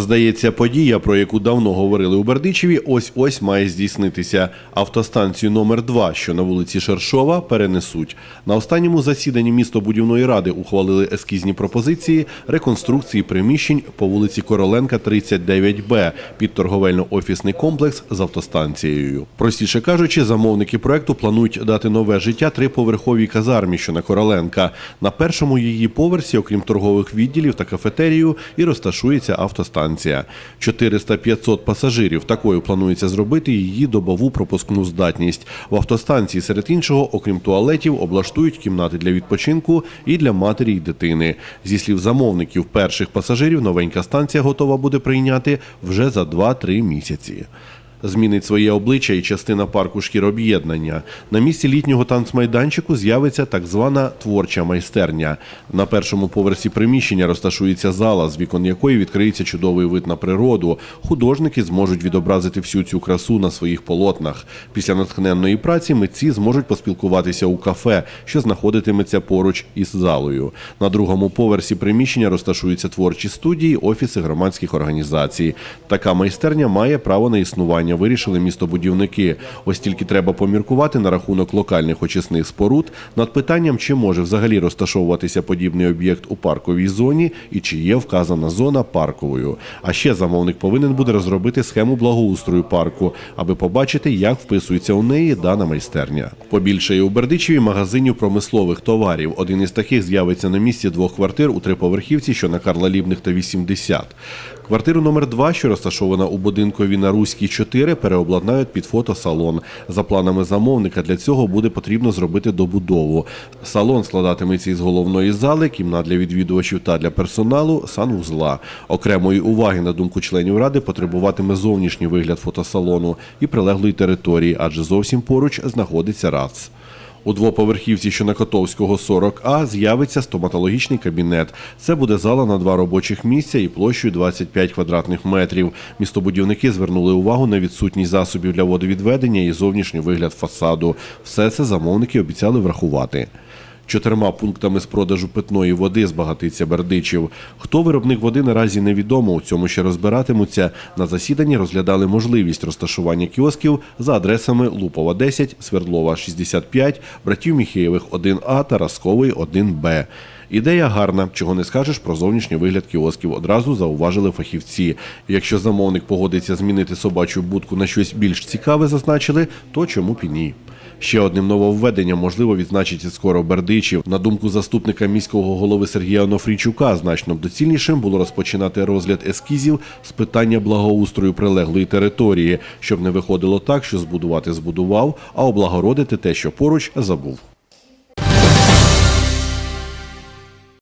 Здається, подія, про яку давно говорили у Бердичеві, ось ось має здійснитися. Автостанцію номер 2 що на вулиці Шершова, перенесуть. На останньому засіданні містобудівної ради ухвалили ескізні пропозиції реконструкції приміщень по вулиці Короленка, 39Б під торговельно-офісний комплекс з автостанцією. Простіше кажучи, замовники проекту планують дати нове життя триповерховій казармі, що на Короленка. На першому її поверсі, окрім торгових відділів та кафетерію, і розташується автостанція. 400-500 пасажирів. Такою планується зробити її добову пропускну здатність. В автостанції, серед іншого, окрім туалетів, облаштують кімнати для відпочинку і для матері й дитини. Зі слів замовників, перших пасажирів новенька станція готова буде прийняти вже за 2-3 місяці. Змінить своє обличчя і частина парку шкіроб'єднання. На місці літнього танцмайданчику з'явиться так звана творча майстерня. На першому поверсі приміщення розташується зала, з вікон якої відкриється чудовий вид на природу. Художники зможуть відобразити всю цю красу на своїх полотнах. Після натхненної праці митці зможуть поспілкуватися у кафе, що знаходитиметься поруч із залою. На другому поверсі приміщення розташуються творчі студії, офіси громадських організацій. Така майстерня має право на існування вирішили містобудівники. Ось тільки треба поміркувати на рахунок локальних очисних споруд над питанням, чи може взагалі розташовуватися подібний об'єкт у парковій зоні і чи є вказана зона парковою. А ще замовник повинен буде розробити схему благоустрою парку, аби побачити, як вписується у неї дана майстерня. Побільшає у Бердичеві магазинів промислових товарів. Один із таких з'явиться на місці двох квартир у триповерхівці, що на Карла Лібних та 80. Квартиру номер 2 що розташована у будинкові на Руській 4, переобладнають під фотосалон. За планами замовника для цього буде потрібно зробити добудову. Салон складатиметься із головної зали, кімнат для відвідувачів та для персоналу, санвузла. Окремої уваги, на думку членів ради, потребуватиме зовнішній вигляд фотосалону і прилеглої території, адже зовсім поруч знаходиться РАЦ. У двоповерхівці, що на Котовського 40А, з'явиться стоматологічний кабінет. Це буде зала на два робочих місця і площею 25 квадратних метрів. Містобудівники звернули увагу на відсутність засобів для водовідведення і зовнішній вигляд фасаду. Все це замовники обіцяли врахувати. Чотирма пунктами з продажу питної води збагатиться Бердичів. Хто виробник води наразі невідомо. У цьому ще розбиратимуться. На засіданні розглядали можливість розташування кіосків за адресами Лупова 10, Свердлова 65, братів Міхеєвих 1А та Расковий, 1Б. Ідея гарна, чого не скажеш про зовнішній вигляд кіосків. Одразу зауважили фахівці. Якщо замовник погодиться змінити собачу будку на щось більш цікаве, зазначили, то чому б і ні. Ще одним нововведенням можливо відзначити скоро Бердичів. На думку заступника міського голови Сергія Онофрійчука, значно б доцільнішим було розпочинати розгляд ескізів з питання благоустрою прилеглої території, щоб не виходило так, що збудувати збудував, а облагородити те, що поруч забув.